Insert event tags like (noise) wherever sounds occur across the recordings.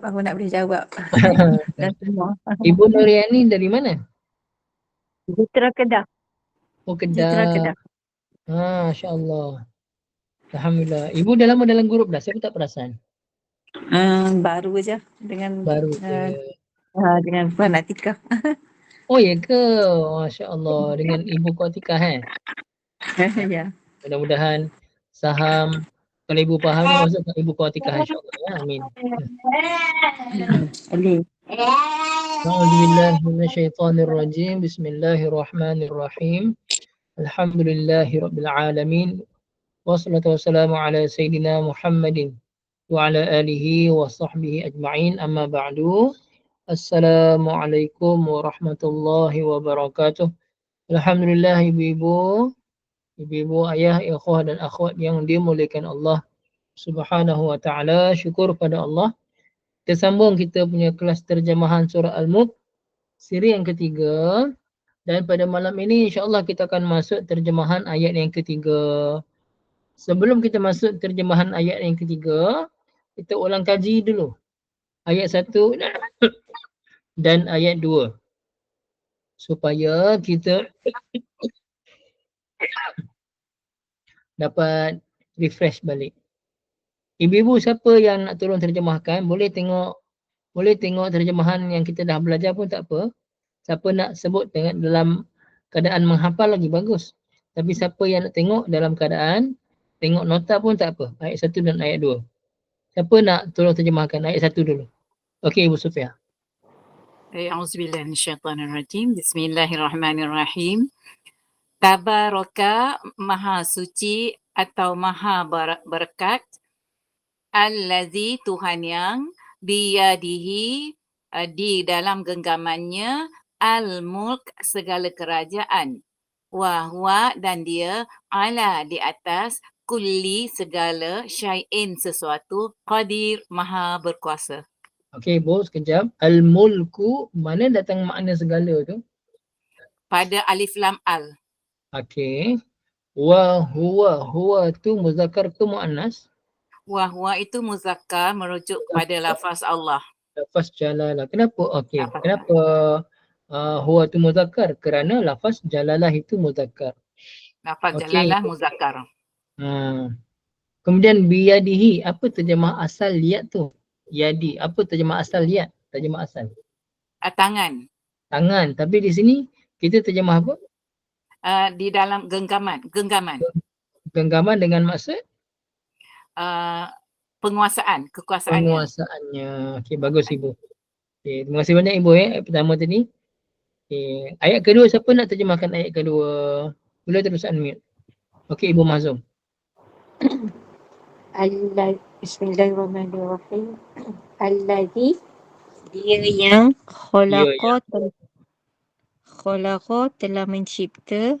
harap aku nak boleh jawab. (laughs) Dan semua. Ibu Nuriani dari mana? Jitra Kedah. Oh Jitra Kedah. Kedah. Ha, Masya Allah. Alhamdulillah. Ibu dah lama dalam grup dah. Saya pun tak perasan. Hmm, baru je dengan Baru uh, uh, dengan Puan Atika. (laughs) Oh ya ke? Masya Allah. Dengan Ibu Kuatikah eh. (laughs) ya. Mudah-mudahan saham kalau ibu faham ni masukkan ibu Kuatikah insyaAllah. Ya, amin. Ali. A'udzubillah minasyaitonirrajim. Bismillahirrahmanirrahim. Alhamdulillahi rabbil alamin. Wassalatu wassalamu ala sayyidina Muhammadin wa ala alihi wa sahbihi ajma'in. Amma ba'du. Assalamualaikum warahmatullahi wabarakatuh. Alhamdulillah ibu-ibu, ibu-ibu, ayah, ikhwah dan akhwat yang dimuliakan Allah Subhanahu wa taala. Syukur pada Allah. Kita sambung kita punya kelas terjemahan surah Al-Mulk siri yang ketiga dan pada malam ini insya-Allah kita akan masuk terjemahan ayat yang ketiga. Sebelum kita masuk terjemahan ayat yang ketiga, kita ulang kaji dulu. Ayat satu (coughs) dan ayat dua. Supaya kita (coughs) (coughs) dapat refresh balik. Ibu-ibu siapa yang nak tolong terjemahkan boleh tengok boleh tengok terjemahan yang kita dah belajar pun tak apa. Siapa nak sebut tengok dalam keadaan menghafal lagi bagus. Tapi siapa yang nak tengok dalam keadaan tengok nota pun tak apa. Ayat satu dan ayat dua. Siapa nak tolong terjemahkan ayat satu dulu? Okey Ibu Sufia. A'udzubillahi minasyaitonirrajim. Bismillahirrahmanirrahim. Tabaraka Maha Suci atau Maha ber- Berkat Allazi Tuhan yang biyadihi uh, di dalam genggamannya al-mulk segala kerajaan wahwa dan dia ala di atas kulli segala syai'in sesuatu qadir maha berkuasa Okey Ibu sekejap. Al-mulku mana datang makna segala tu? pada alif lam al Okey. Wa huwa huwa tu muzakkar ke muannas? wahwa itu muzakkar merujuk kepada lafaz Allah Lafaz jalalah. Kenapa? Okey. Apa? Kenapa uh, huwa tu muzakkar? Kerana lafaz jalalah itu muzakkar. lafaz Okey. jalalah muzakkar Ha. Kemudian biyadihi, apa terjemah asal liat tu? Yadi, apa terjemah asal liat? Terjemah asal. uh, tangan Tangan. Tapi di sini kita terjemah apa? Uh, di dalam genggaman genggaman Genggaman dengan maksud uh, penguasaan kekuasaan penguasaannya. Okey, bagus Ibu. Okey, terima kasih banyak Ibu eh. Ayat pertama tadi. Okey, ayat kedua siapa nak terjemahkan ayat kedua? Boleh terus unmute. Okey, Ibu Mazum. (clears throat) Allah Bismillahirrahmanirrahim. (clears throat) Alladhi dia yang khalaqa khalaqa telah mencipta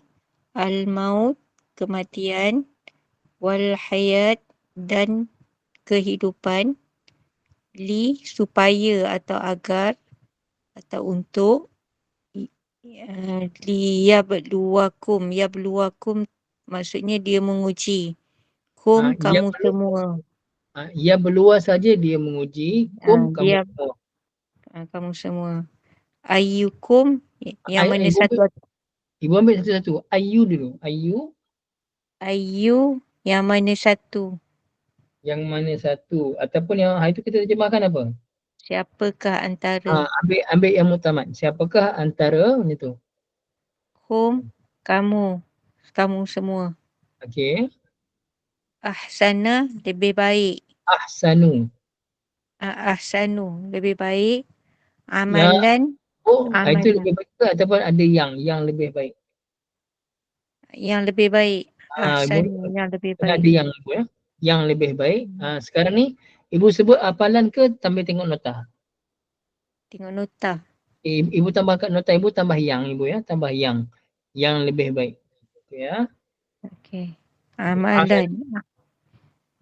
al-maut kematian wal hayat dan kehidupan li supaya atau agar atau untuk uh, liyabluwakum yabluwakum maksudnya dia menguji kum Ah, kamu yablu- semua Ha, ia berluar saja dia menguji. Kum Ah, kamu dia- semua. uh, kamu semua ayyukum yang mana ibu satu Ibu ambil satu-satu. Ayu dulu. Ayu ayu yang mana satu yang mana satu ataupun yang ha, itu kita terjemahkan apa? siapakah antara Ha, ambil ambil yang mutamat. Siapakah antara macam tu? hum kamu kamu semua Okey. ahsana lebih baik Ahsanu. Ah, ahsanu lebih baik amalan Oh, ha, itu lebih baik ke ataupun ada yang yang lebih baik? yang lebih baik Ha, ibu, yang lebih kena ada baik yang ibu ya. Yang lebih baik. Ha, sekarang ni ibu sebut hafalan ke tambah tengok nota? tengok nota Ibu tambah kat nota ibu tambah yang ibu ya, tambah yang yang lebih baik. Okey ya. okey amalan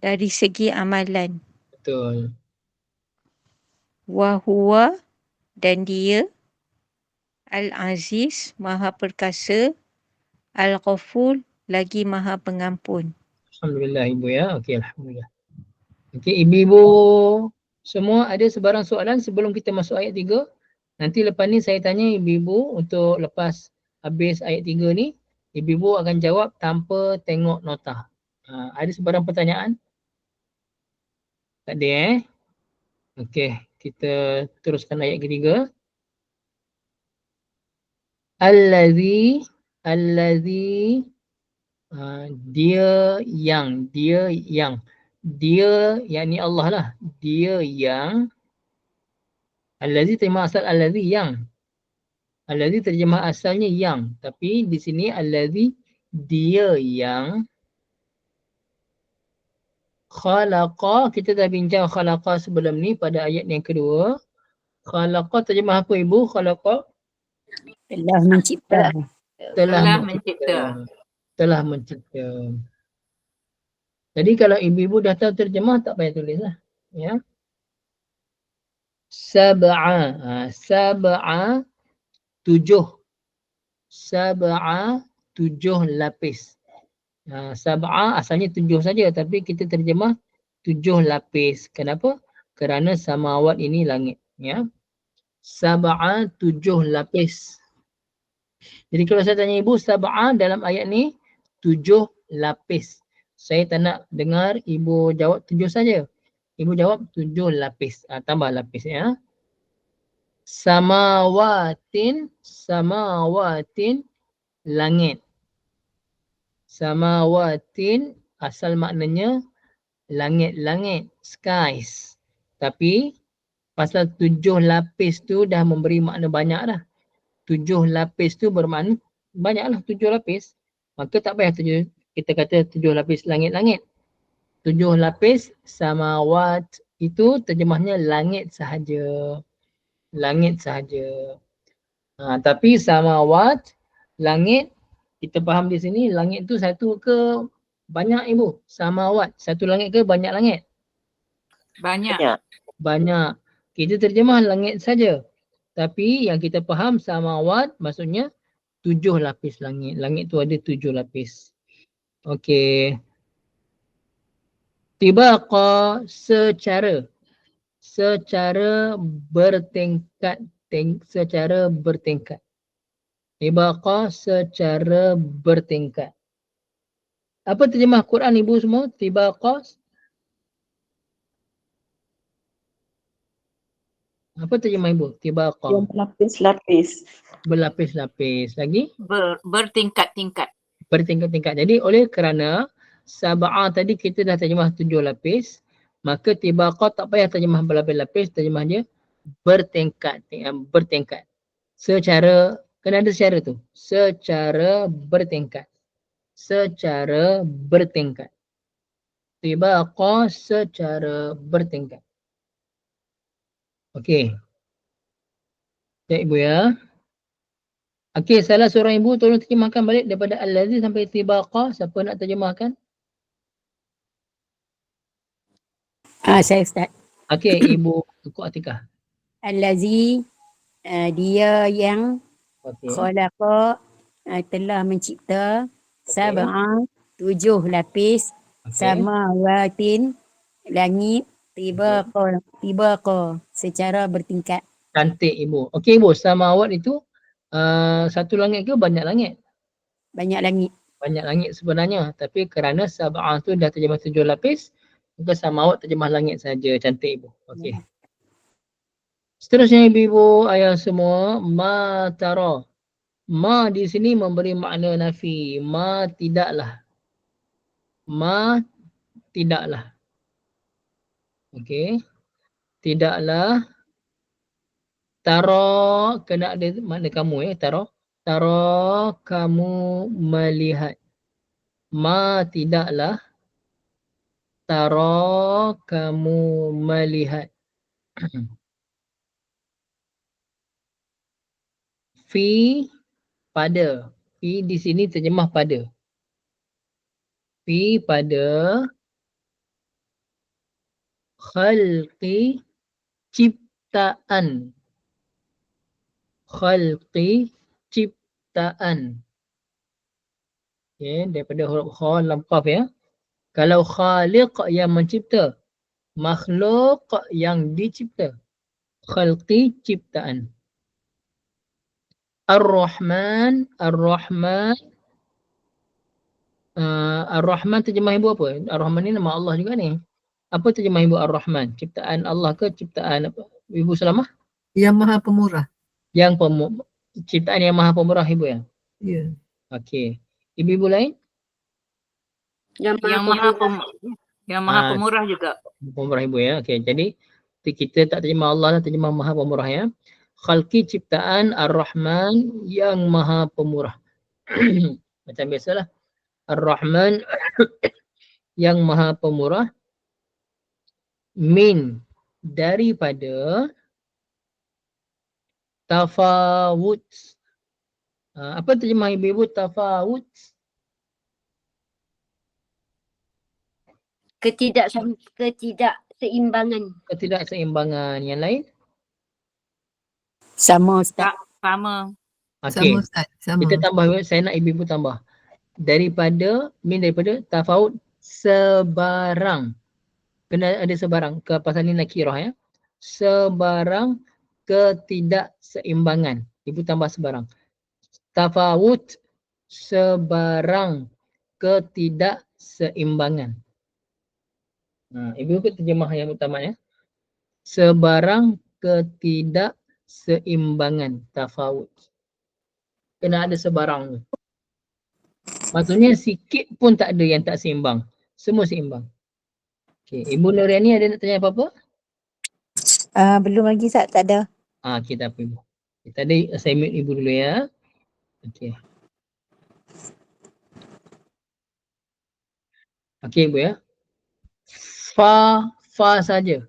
dari segi amalan Betul. wa huwa dan dia Al-Aziz Maha Perkasa Al-Ghafur lagi Maha Pengampun. Alhamdulillah ibu ya. Okey alhamdulillah. Okey ibu-ibu semua ada sebarang soalan sebelum kita masuk ayat tiga. Nanti lepas ni saya tanya ibu-ibu untuk lepas habis ayat tiga ni, ibu-ibu akan jawab tanpa tengok nota. Ha, ada sebarang pertanyaan? Tak ada eh? Okey, kita teruskan ayat ketiga. Allazi allazi uh, dia yang dia yang. Dia yakni Allah lah. Dia yang allazi terjemah asal allazi yang. Allazi terjemah asalnya yang. Tapi di sini allazi dia yang khalaqa. Kita dah bincang khalaqa sebelum ni pada ayat yang kedua. Khalaqa terjemah apa ibu? Khalaqa telah mencipta telah, Telah mencipta. Telah mencipta. Jadi kalau ibu-ibu dah tahu terjemah tak payah tulis lah. Ya. Sab'a. Ha, sab'a tujuh. Sab'a tujuh lapis. Ha, sab'a asalnya tujuh saja tapi kita terjemah tujuh lapis. Kenapa? Kerana samawat ini langit. Ya. Sab'a tujuh lapis. Jadi kalau saya tanya ibu sab'a dalam ayat ni tujuh lapis. Saya tak nak dengar ibu jawab tujuh saja. Ibu jawab tujuh lapis. Ah, tambah lapis ya. Samawatin, samawatin, langit. Samawatin asal maknanya langit-langit, skies. Tapi pasal tujuh lapis tu dah memberi makna banyak dah. Tujuh lapis tu bermakna banyaklah tujuh lapis. Maka tak payah tujuh, kita kata tujuh lapis langit-langit. Tujuh lapis samawat itu terjemahnya langit sahaja. Langit sahaja. Ha, tapi samawat, langit, kita faham di sini langit tu satu ke banyak ibu? Samawat, satu langit ke banyak langit? Banyak. Banyak. Kita terjemah langit saja. Tapi yang kita faham samawat maksudnya tujuh lapis langit. Langit tu ada tujuh lapis. Okey. Tibaqa secara secara bertingkat teng, secara bertingkat. Tibaqa secara bertingkat. Apa terjemah Quran ibu semua? Tibaqa Apa terjemah ibu? Tibaqa. Yang berlapis-lapis. Berlapis-lapis. Lagi? Ber, bertingkat-tingkat. Bertingkat-tingkat. Jadi oleh kerana sab'a tadi kita dah terjemah tujuh lapis, maka tibaqa tak payah terjemah berlapis-lapis, terjemah dia bertingkat. eh, Bertingkat. Secara, kena ada secara tu. Secara bertingkat. Secara bertingkat. Tibaqa secara bertingkat. Okey. Baik ibu ya. Okey, salah seorang ibu tolong terjemahkan balik daripada Al-Lazi sampai Tibaqa. Siapa nak terjemahkan? ah saya start Okey, ibu Kuk Atikah. allazi uh, dia yang Okey. khalaqa uh, telah mencipta sab'a tujuh lapis Okey. samawatin langit tibaqa tibaqa secara bertingkat Cantik ibu. Okey ibu, samawat itu uh, satu langit ke banyak langit? banyak langit Banyak langit sebenarnya. Tapi kerana sab'ah tu dah terjemah tujuh lapis, maka samawat terjemah langit saja. Cantik ibu. Okey. Seterusnya ibu-ibu ayah semua, ma tara. Ma di sini memberi makna nafi. Ma tidaklah. Ma tidaklah. Okey. Tidaklah tara kena ada makna kamu ya tara. Tara kamu melihat. Ma tidaklah tara kamu melihat. Fi pada. Fi di sini terjemah pada. Fi pada khalqi ciptaan. Khalqi ciptaan. Okay, daripada huruf kha lam qaf ya. Kalau khaliq yang mencipta. makhluk yang dicipta. Khalqi ciptaan. Ar-Rahman, Ar-Rahman. Uh, Ar-Rahman terjemah ibu apa? Ar-Rahman ni nama Allah juga ni. Apa terjemah ibu Ar-Rahman? Ciptaan Allah ke ciptaan apa? Ibu Salamah? Yang maha pemurah. Yang pemu ciptaan yang maha pemurah ibu ya? Ya. Okey. Ibu-ibu lain? Yang maha pem, yang maha Ah. pemurah juga. Pemurah ibu ya. Okey. Jadi kita tak terjemah Allah, terjemah maha pemurah ya. Khalqi ciptaan Ar-Rahman yang maha pemurah. (clears throat) Macam biasalah. Ar-Rahman (clears throat) yang maha pemurah min daripada tafawut. Uh, apa terjemah ibu-ibu tafawut? ketidak ketidakseimbangan Ketidakseimbangan. Yang lain? Sama Ustaz. Sama. Okey. Sama Ustaz. Sama. Kita tambah, saya nak ibu-ibu tambah. Daripada, min daripada tafawut sebarang. Kena ada sebarang. Ke pasal ni nakirah ya. Sebarang ketidakseimbangan. Ibu tambah sebarang. Tafawut sebarang ketidakseimbangan. Ha, ibu ikut terjemah yang utama ya. Sebarang ketidakseimbangan. Tafawut. Kena ada sebarang tu. Maksudnya sikit pun tak ada yang tak seimbang. Semua seimbang. Okay. Ibu Nuriani ada nak tanya apa-apa? Uh, belum lagi Ustaz, tak ada. Ah, okay, tak apa ibu. Okay, tadi saya mute ibu dulu ya. Okey. Okey ibu ya. Fa, fa saja.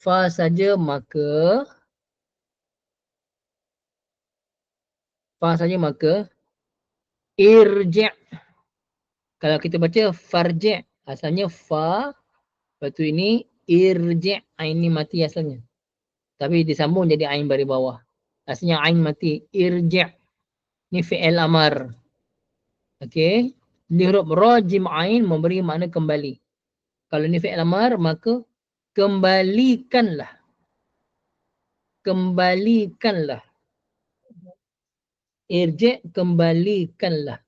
Fa saja maka fa saja maka irji' kalau kita baca farji' asalnya fa lepas tu ini irji' ain ni mati asalnya. Tapi disambung jadi ain baris bawah. Asalnya ain mati irji' ni fi'il amar. Okey? Di huruf ra jim ain memberi makna kembali. Kalau ni fi'il amar maka kembalikanlah. Kembalikanlah. Irji' kembalikanlah.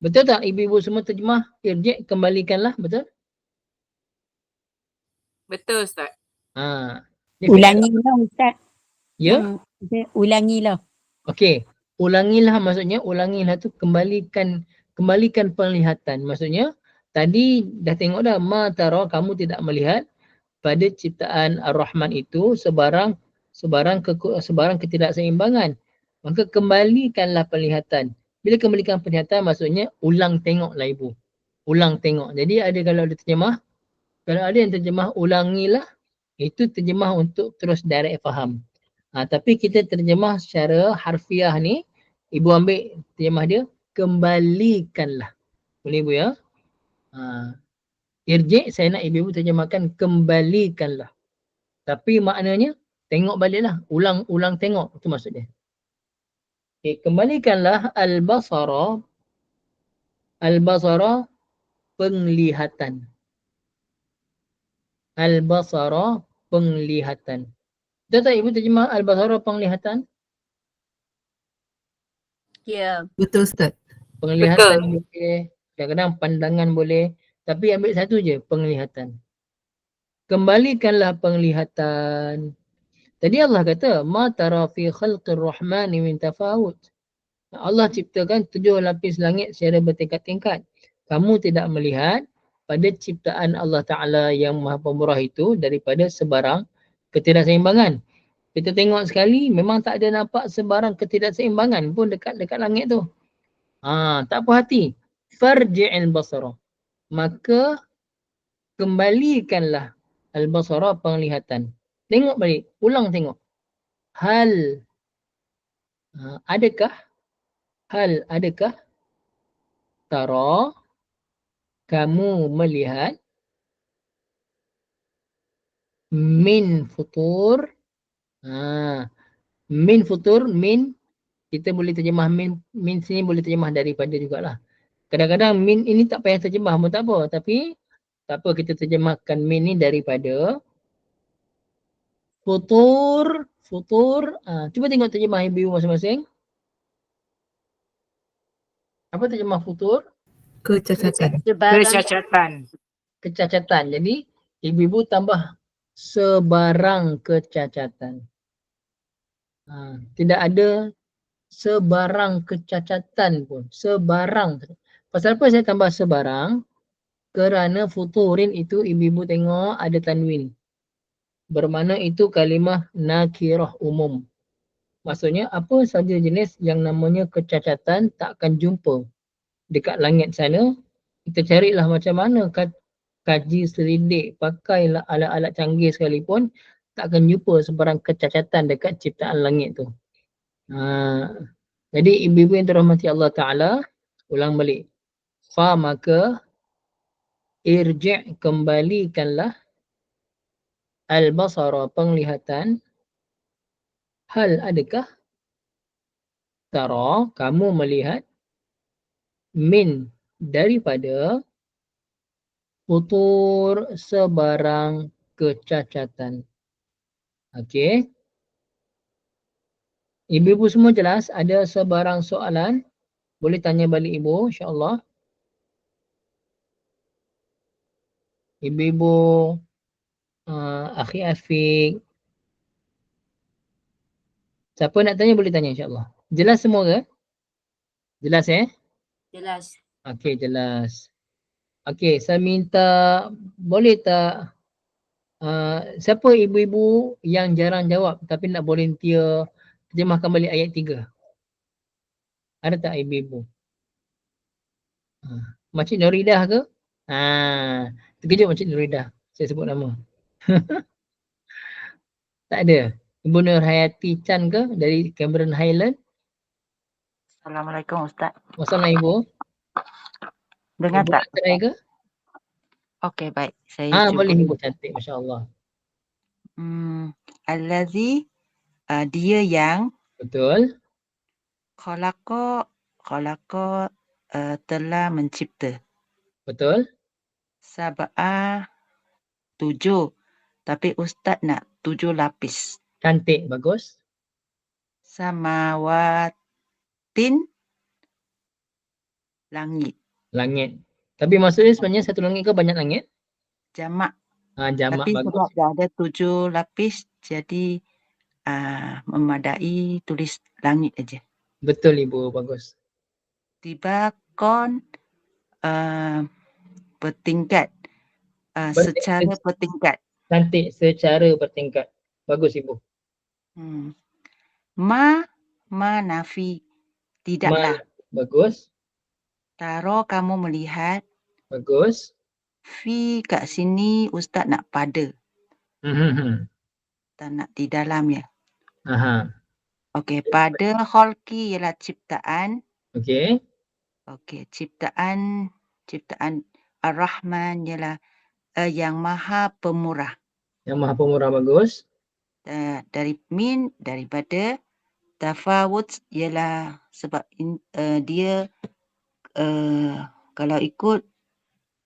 Betul tak? Ibu-ibu semua terjemah? Irji' kembalikanlah betul Betul Ustaz. ha ni fi'il- Ulangilah Ustaz. ya Hmm, Ustaz, Ulangilah. Okey, ulangilah maksudnya ulangilah tu kembalikan kembalikan penglihatan. Maksudnya tadi dah tengok dah ma tara kamu tidak melihat pada ciptaan Ar-Rahman itu sebarang sebarang ke, sebarang ketidakseimbangan. Maka kembalikanlah penglihatan. Bila kembalikan penglihatan maksudnya ulang tengoklah ibu. Ulang tengok. Jadi ada kalau ada terjemah kalau ada yang terjemah ulangilah itu terjemah untuk terus direct faham. Ha, tapi kita terjemah secara harfiah ni, ibu ambil terjemah dia, kembalikanlah. Boleh ibu ya? Ha, irji' saya nak ibu-ibu terjemahkan kembalikanlah. Tapi maknanya, tengok baliklah. Ulang-ulang tengok. Itu maksud dia. Okay, kembalikanlah al-basara. Al-basara penglihatan. Al-basara penglihatan. Betul tak ibu terjemah al-basara penglihatan? ya Betul Ustaz. Penglihatan boleh, kadang-kadang pandangan boleh, tapi ambil satu je, penglihatan. Kembalikanlah penglihatan. Tadi Allah kata, ma tara fi khalqir rahmani min tafawut. Allah ciptakan tujuh lapis langit secara bertingkat-tingkat. Kamu tidak melihat pada ciptaan Allah Ta'ala yang maha pemurah itu daripada sebarang ketidakseimbangan. Kita tengok sekali memang tak ada nampak sebarang ketidakseimbangan pun dekat dekat langit tu. Ha, tak puas hati. Farji'il basara. Maka kembalikanlah al-basara penglihatan. Tengok balik, ulang tengok. Hal ha, adakah hal adakah tara kamu melihat min futur ha, min futur min kita boleh terjemah min min sini boleh terjemah daripada jugalah. Kadang-kadang min ini tak payah terjemah pun tak apa tapi Tak apa kita terjemahkan min ni daripada futur, futur. Ah, cuba tengok terjemah ibu masing-masing. Apa terjemah futur? Kecacatan. Kecacatan. Kecacatan. Jadi ibu-ibu tambah sebarang kecacatan. Ha, tidak ada sebarang kecacatan pun. Sebarang. Pasal apa saya tambah sebarang? Kerana futurin itu ibu-ibu tengok ada tanwin. Bermakna itu kalimah nakirah umum. Maksudnya apa saja jenis yang namanya kecacatan tak akan jumpa dekat langit sana. Kita carilah macam mana ka- kaji selidik, pakailah alat-alat canggih sekalipun tak akan jumpa sebarang kecacatan dekat ciptaan langit tu. Ha, jadi ibu-ibu yang dirahmati Allah Ta'ala, ulang balik. Fa maka irji' kembalikanlah al-basara penglihatan hal adakah tara kamu melihat min daripada futur sebarang kecacatan. Okey. Ibu-ibu semua jelas ada sebarang soalan boleh tanya balik ibu insya-Allah. Ibu-ibu uh, akhi Afiq Siapa nak tanya boleh tanya insya-Allah. Jelas semua ke? Jelas eh? Jelas. Okey, jelas. Okey, saya minta boleh tak uh, siapa ibu-ibu yang jarang jawab tapi nak volunteer terjemahkan balik ayat 3? Ada tak ibu-ibu? Uh, Makcik Nuridah ke? Ha, terkejut Makcik Nuridah. Saya sebut nama. (laughs) tak ada. Ibu Nur Hayati Chan ke dari Cameron Highland? Assalamualaikum Ustaz. Wassalamualaikum. Dengar Ibu tak? nak try ke? Okey baik. Saya Ah, cuba. boleh ibu cantik masya-Allah. Hmm, allazi uh, dia yang Betul. khalaqa khalaqa uh, telah mencipta Betul. sab'a tujuh tapi ustaz nak tujuh lapis Cantik, bagus. Samawatin langit Langit. Tapi maksudnya sebenarnya satu langit ke banyak langit? jamak Ha, jamak tapi bagus. sebab dah ada tujuh lapis jadi uh, memadai tulis langit aja Betul ibu, bagus. tiba kon uh, bertingkat uh, Bertingkat. secara bertingkat. Cantik secara bertingkat. Bagus ibu. Hmm. Ma ma nafi tidaklah. Bagus. Taro kamu melihat Bagus. fi kat sini ustaz nak pada Hmm. tak nak di dalam ya. Aha. Okey, pada kholki ialah ciptaan. Okey. Okey, ciptaan ciptaan Ar-Rahman ialah uh, yang maha pemurah. Yang maha pemurah bagus. uh, dari min daripada tafawut ialah sebab in, uh, dia uh, kalau ikut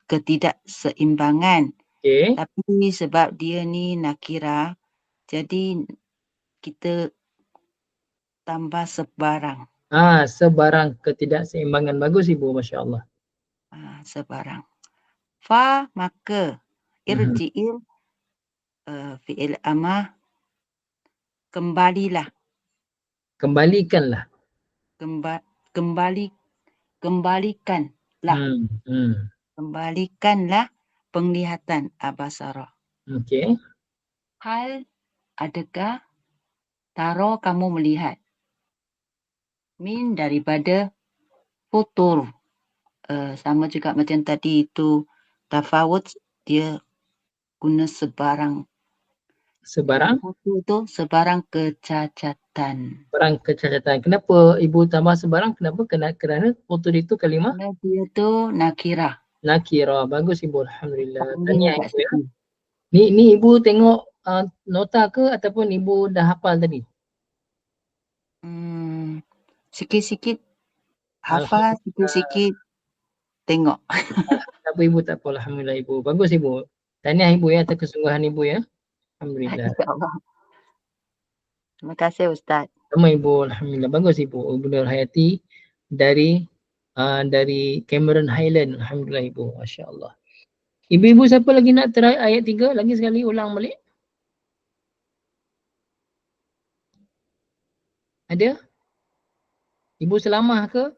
ketidakseimbangan Okey. tapi sebab dia ni nakira jadi kita tambah sebarang Ah, sebarang ketidakseimbangan. Bagus ibu, Masya Allah. uh, sebarang fa maka Mhm. irji'il uh, fi'il amah kembalilah Kembalikanlah. kemba, kembali kembalikan lah Hmm. Hmm. kembalikanlah penglihatan abasara. Okey. Hal adakah taro kamu melihat min daripada futur uh, sama juga macam tadi itu tafawut dia guna sebarang Sebarang futur tu sebarang kecacatan sebarang kecacatan. Kenapa ibu tambah sebarang? Kenapa? Kena, kerana foto itu kalimah kerana dia tu nakirah nakira. Bagus ibu. Alhamdulillah. Tanya ibu ya. Ni ni ibu tengok uh, nota ke ataupun ibu dah hafal tadi? Hmm, sikit-sikit hafal, sikit-sikit tengok. (laughs) apa ibu tak apa alhamdulillah ibu. Bagus ibu. Tahniah ibu ya atas kesungguhan ibu ya. Alhamdulillah. (laughs) Terima kasih Ustaz. Sama ibu alhamdulillah. Bagus ibu. Ibu Nur Hayati dari uh, dari Cameron Highland. Alhamdulillah ibu. Masya-Allah. Ibu-ibu siapa lagi nak try ayat tiga lagi sekali ulang balik? Ada? Ibu Selamah ke?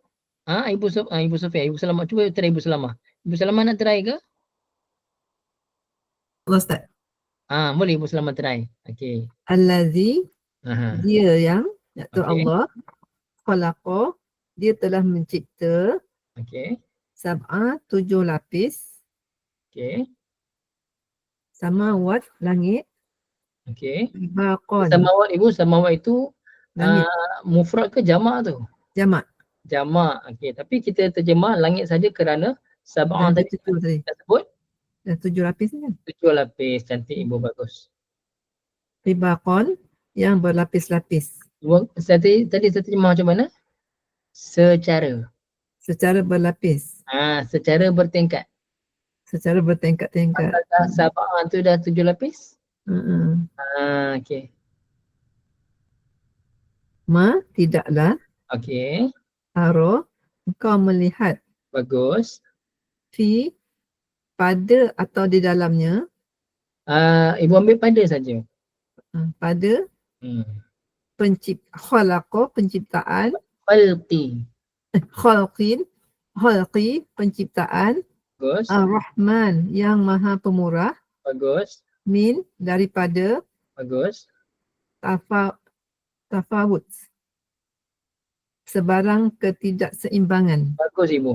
Ha, Ibu Sof, ah, Ibu Sofia, Ibu Selamah. Cuba try Ibu Selamah. Ibu Selamah nak try ke? Ustaz. Ah, boleh Ibu Selamah try. Okey. Allazi Aha. dia yang iaitu Okey. Allah khalaqa dia telah mencipta Okey. sab'a tujuh lapis Okey. samawat langit Okey. Samawat Ibu, samawat itu langit uh, mufrad ke jamak tu? jamak Jamak. Okey, tapi kita terjemah langit saja kerana sab'ah ada tadi tujuh tadi kita sebut tujuh lapis ni kan tujuh lapis. Cantik Ibu bagus. ribaqon yang berlapis-lapis tadi tadi saya terjemah macam mana? Secara. secara berlapis Ah, secara bertingkat. secara bertingkat-tingkat sab'ah tu dah tujuh lapis? uh-uh. Ah, okey. ma tidaklah Okey. taro engkau melihat Bagus. fi pada atau di dalamnya Ah, Ibu ambil pada saja. uh, pada Hmm. pencipt khalaqa penciptaan Khalqi. khalqin khalqi penciptaan Bagus. ar-rahman yang maha pemurah Bagus. min daripada Bagus. tafa, tafawut sebarang ketidakseimbangan Bagus Ibu.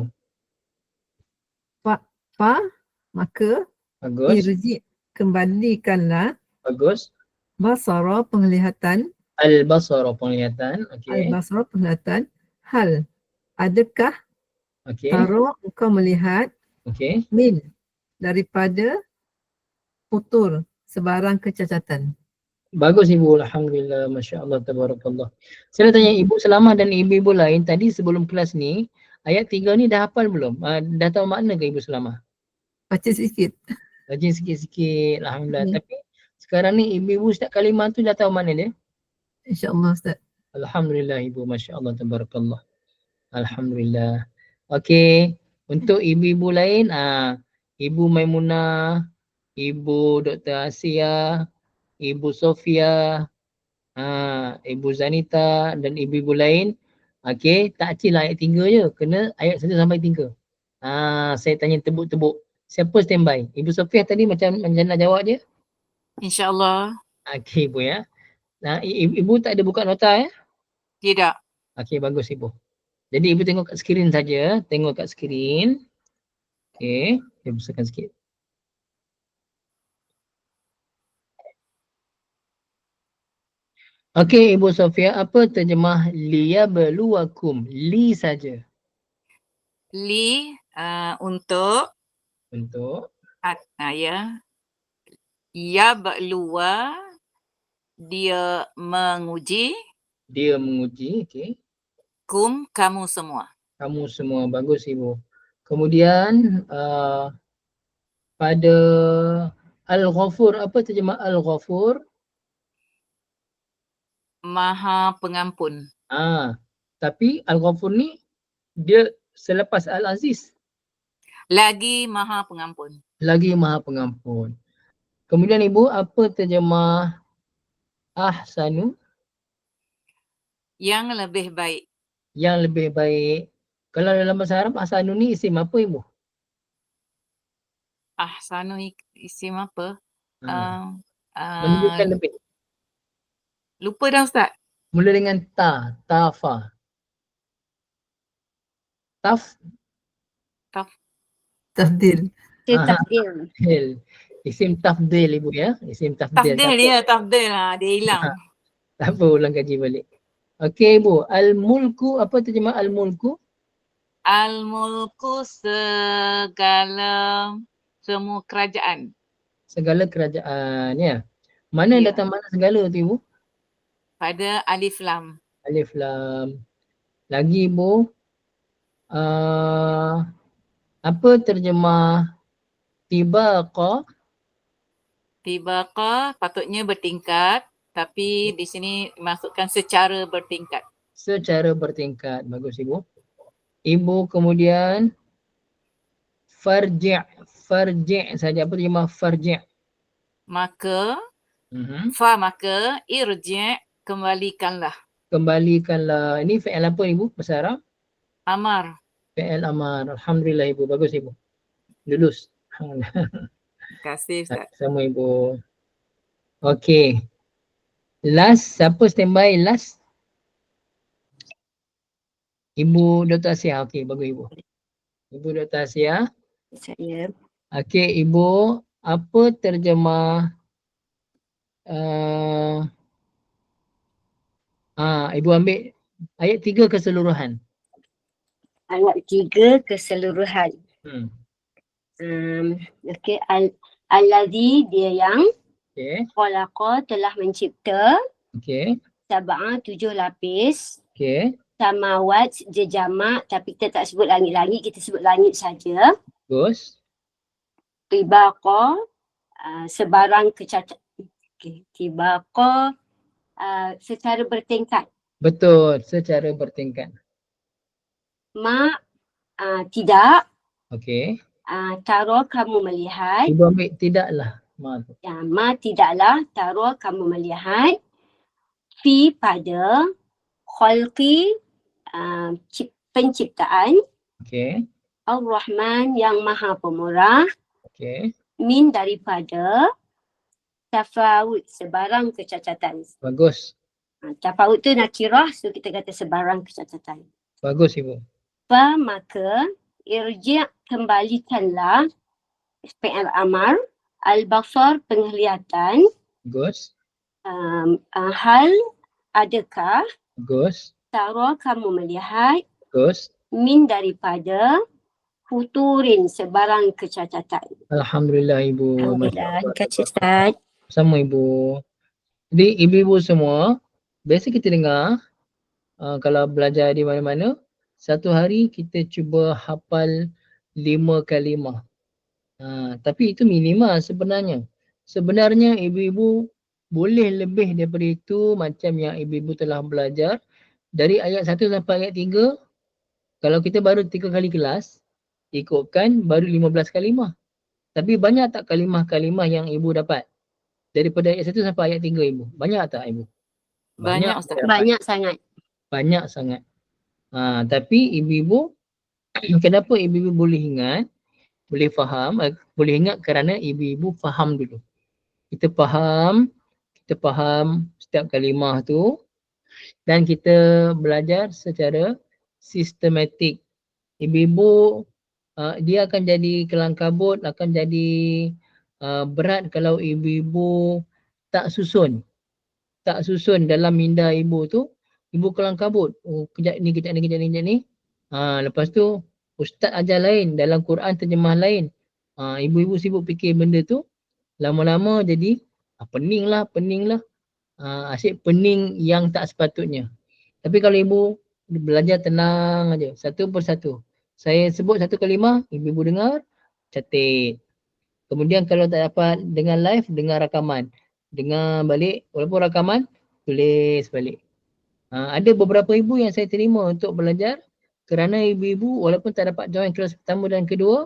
fa maka Bagus. irji kembalikanlah Bagus. Basara penglihatan Al-basara penglihatan. Okey. al-basara penglihatan hal adakah Okey. taro engkau melihat Okey. min daripada futur sebarang kecacatan Bagus Ibu. Alhamdulillah. Masya Allah. Tabarakallah. Saya nak tanya Ibu Selamah dan Ibu-Ibu lain tadi sebelum kelas ni ayat tiga ni dah hafal belum? Uh, dah tahu makna ke Ibu Selamah? baca sikit Rajin sikit-sikit. Alhamdulillah. Ya. Tapi sekarang ni Ibu-Ibu setiap kalimah tu dah tahu makna dia? insyaallah ustaz Alhamdulillah Ibu. Masya Allah. Tabarakallah. Alhamdulillah. Okey. Untuk ibu-ibu lain, ah, Ibu Maimunah, Ibu Dr. Asia, Ibu Sofia, ah, Ibu Zanita dan ibu-ibu lain. Okey, tak cil ayat tiga je. Kena ayat satu sampai tiga. Ah, saya tanya tebuk-tebuk. Siapa standby? Ibu Sofia tadi macam macam nak jawab je? InsyaAllah. Okey Ibu ya. Nah, ibu, tak ada buka nota ya? Tidak. Okey, bagus ibu. Jadi ibu tengok kat skrin saja, tengok kat skrin. Okey, saya besarkan sikit. Okey, Ibu Sofia, apa terjemah liyabluwakum? Li saja Li uh, untuk untuk uh, ya. Ya berluar dia menguji dia menguji, okey. kum kamu semua. Kamu semua bagus Ibu. Kemudian uh, pada Al-Ghafur, apa terjemah Al-Ghafur? Maha pengampun. Ah, tapi Al-Ghafur ni dia selepas Al-Aziz Lagi maha pengampun. lagi Maha Pengampun. Kemudian Ibu apa terjemah Ahsanu Yang lebih baik. yang lebih baik? Kalau dalam bahasa Arab Ahsanu ni isim apa Ibu? Ahsanu isim apa? Ha, Uh, menunjukkan uh, lebih. lupa dah Ustaz. Mula dengan ta, tafa. Taf, tafdil Dia Ah. takdir. Tafdil. Isim tafdil ibu ya. Isim tafdil. Tafdil dia, tafdil ha, dia hilang. Tak apa ulang kaji balik. Okey ibu. Al-mulku apa terjemah al-mulku? Al-mulku segala semua kerajaan. Segala kerajaan ya. Mana Ya. datang mana segala tu ibu? Pada alif lam. Alif lam. Lagi ibu. Uh, Apa terjemah tibaqa? Tibaqa patutnya bertingkat tapi di sini masukkan secara bertingkat. Secara bertingkat. Bagus ibu. Ibu kemudian farji' farji' saja apa terjemah farji'? Maka Mhm. fa maka irji' kembalikanlah. Kembalikanlah. Ini fi'il apa ibu bahasa Arab? Amar. Fi'il amar. Alhamdulillah ibu. Bagus ibu. Lulus. (laughs) Kasih Ustaz. Sama ibu. Okey. Last, siapa standby last? Ibu Dr. Asia. Okey, bagus ibu. Ibu Dr. Asia. Saya. Okey, ibu. Apa terjemah uh, ah, ibu ambil ayat tiga keseluruhan. Ayat tiga keseluruhan. Hmm. Um, okay. Al Alladhi dia yang Okey, khalaqa telah mencipta okey, sab'a tujuh lapis okey. samawat je jamak tapi kita tak sebut langit-langit kita sebut langit saja Bagus. tibaqa uh, sebarang kecacat okay. tibaqa uh, secara bertingkat Betul, secara bertingkat. ma uh, tidak Okey. Uh, taro kamu melihat Ibu ambil tidaklah. Maaf. ya, ma tidaklah taro kamu melihat fi pada khalqi uh, cip, penciptaan Okey. Ar-Rahman yang maha pemurah Okey. min daripada tafawut sebarang kecacatan. Bagus. Ha, tafawut tu nakirah so kita kata sebarang kecacatan. Bagus ibu. Fa maka irji' kembalikanlah fi'il amar al-basar penglihatan Bagus. um, uh, hal adakah Bagus. tara kamu melihat Bagus. min daripada futurin sebarang kecacatan. Alhamdulillah ibu. Alhamdulillah. Terima kasih Ustaz. Sama ibu. Jadi ibu-ibu semua, biasa kita dengar uh, kalau belajar di mana-mana, satu hari kita cuba hafal lima kalimah. Uh, tapi itu minima sebenarnya. Sebenarnya ibu-ibu boleh lebih daripada itu macam yang ibu-ibu telah belajar dari ayat 1 sampai ayat 3 kalau kita baru tiga kali kelas ikutkan baru 15 kalimah. Tapi banyak tak kalimah-kalimah yang ibu dapat? Daripada ayat 1 sampai ayat 3 ibu. Banyak tak ibu? Banyak, Ustaz. dapat. Banyak sangat. Banyak sangat. Ha, tapi ibu-ibu, (clears throat) kenapa ibu-ibu boleh ingat, boleh faham, eh, boleh ingat kerana ibu-ibu faham dulu. Kita faham, kita faham setiap kalimah tu dan kita belajar secara sistematik. Ibu-ibu uh, dia akan jadi kelang kabut, akan jadi uh, berat kalau ibu-ibu tak susun. Tak susun dalam minda ibu tu, ibu kelang kabut. Oh, kejap ni, kejap ni, kejap ni, kejap ni. Ha, lepas tu ustaz ajar lain, dalam Quran terjemah lain. Ha, ibu-ibu sibuk fikir benda tu, lama-lama jadi ah, pening lah, pening lah. Ha, asyik pening yang tak sepatutnya. Tapi kalau ibu belajar tenang aja, satu persatu. Saya sebut satu kalimah, ibu-ibu dengar, catat. Kemudian kalau tak dapat dengan live, dengar rakaman. Dengar balik, walaupun rakaman, tulis balik. Ha, ada beberapa ibu yang saya terima untuk belajar kerana ibu-ibu walaupun tak dapat join kelas pertama dan kedua,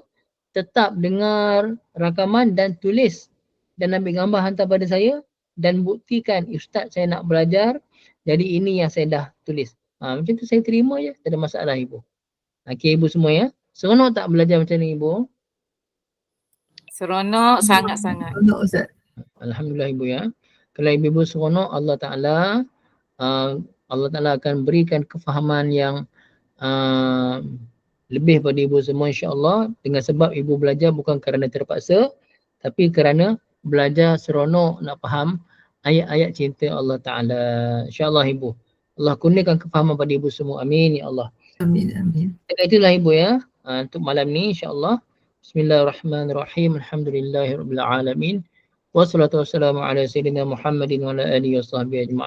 tetap dengar rakaman dan tulis dan ambil gambar hantar pada saya dan buktikan ustaz saya nak belajar jadi ini yang saya dah tulis. Ha, macam tu saya terima je, tak ada masalah ibu. Okey ibu semua ya. Seronok tak belajar macam ni ibu? Seronok sangat-sangat. Seronok Ustaz. Alhamdulillah ibu ya. Kalau ibu-ibu seronok Allah Ta'ala uh, Allah Ta'ala akan berikan kefahaman yang uh, lebih pada ibu semua insyaAllah dengan sebab ibu belajar bukan kerana terpaksa tapi kerana belajar seronok nak faham ayat-ayat cinta Allah Ta'ala. InsyaAllah ibu. Allah kurniakan kefahaman pada ibu semua. Amin ya Allah. Amin. Amin. Itulah ibu ya. Uh, untuk malam ni insyaAllah. Bismillahirrahmanirrahim. Alhamdulillahirrabbilalamin. Wassalatu wassalamu ala sayyidina Muhammadin wa ala alihi wa sahbihi ajma'in.